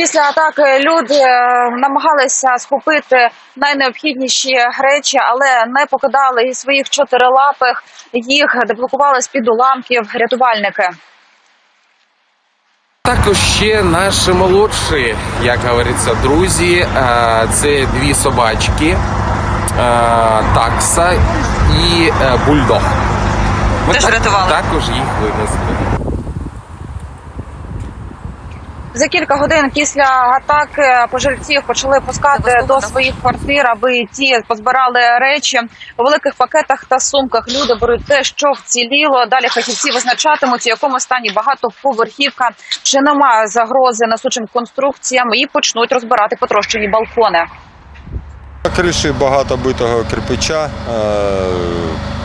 Після атаки люди е, намагалися схопити найнеобхідніші речі, але не покидали і своїх чотирилапих. Їх деблокували з під уламків рятувальники. Також ще наші молодші, як говориться, друзі. е, Це дві собачки, е, такса і бульдог. Ми Теж так- врятували? Також їх винесли. За кілька годин після атаки пожильців почали пускати до своїх квартир, аби ті позбирали речі у великих пакетах та сумках. Люди беруть те, що вціліло. Далі фахівці визначатимуть, у якому стані багатоповерхівка, чи немає загрози несучим конструкціям, і почнуть розбирати потрощені балкони. На криші багато битого кирпича, е,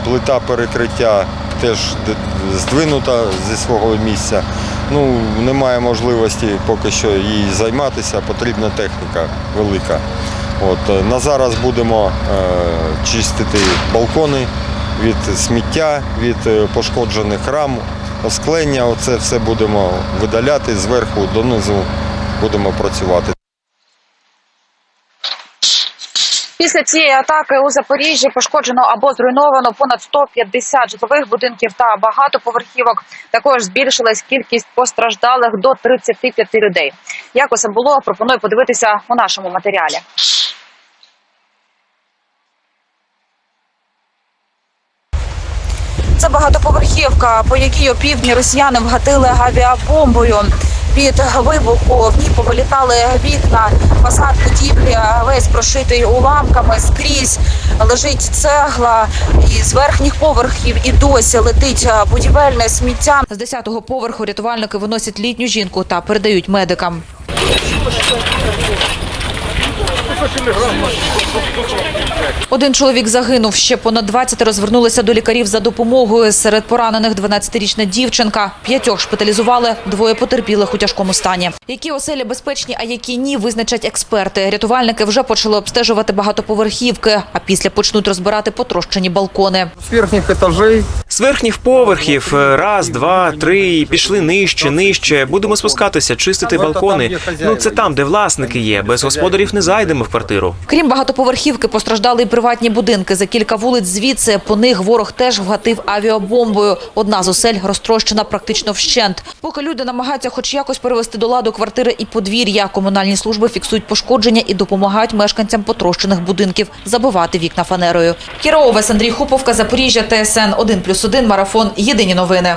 плита перекриття теж здвинута зі свого місця. Ну, немає можливості поки що їй займатися, потрібна техніка велика. От, е, на зараз будемо е, чистити балкони від сміття, від е, пошкоджених рам, осклення. Оце все будемо видаляти зверху донизу будемо працювати. Після цієї атаки у Запоріжжі пошкоджено або зруйновано понад 150 житлових будинків та багатоповерхівок. Також збільшилась кількість постраждалих до 35 людей. Як усе було, пропоную подивитися у нашому матеріалі. Це багатоповерхівка, по якій опівдні росіяни вгатили авіабомбою. Від вибуху в ній повилітали вікна, фасад будівлі весь прошитий уламками скрізь. Лежить цегла, і з верхніх поверхів і досі летить будівельне сміття. З 10-го поверху рятувальники виносять літню жінку та передають медикам. Один чоловік загинув. Ще понад 20 розвернулися до лікарів за допомогою. Серед поранених 12-річна дівчинка. П'ятьох шпиталізували, двоє потерпілих у тяжкому стані. Які оселі безпечні, а які ні, визначать експерти. Рятувальники вже почали обстежувати багатоповерхівки, а після почнуть розбирати потрощені балкони. З верхніх етажей З верхніх поверхів раз, два, три, пішли нижче, нижче. Будемо спускатися, чистити балкони. Ну це там, де власники є. Без господарів не зайдемо в квартиру. Крім багатоповерхівки, постраждали приватні будинки. За кілька вулиць звідси по них ворог теж вгатив авіабомбою. Одна з осель розтрощена практично вщент. Поки люди намагаються хоч якось перевести до ладу квартири і подвір'я, комунальні служби фіксують пошкодження і допомагають мешканцям потрощених будинків забивати вікна фанерою. Кіра Овес, Андрій Хуповка, Запоріжжя, ТСН 1+,1, Марафон. Єдині новини.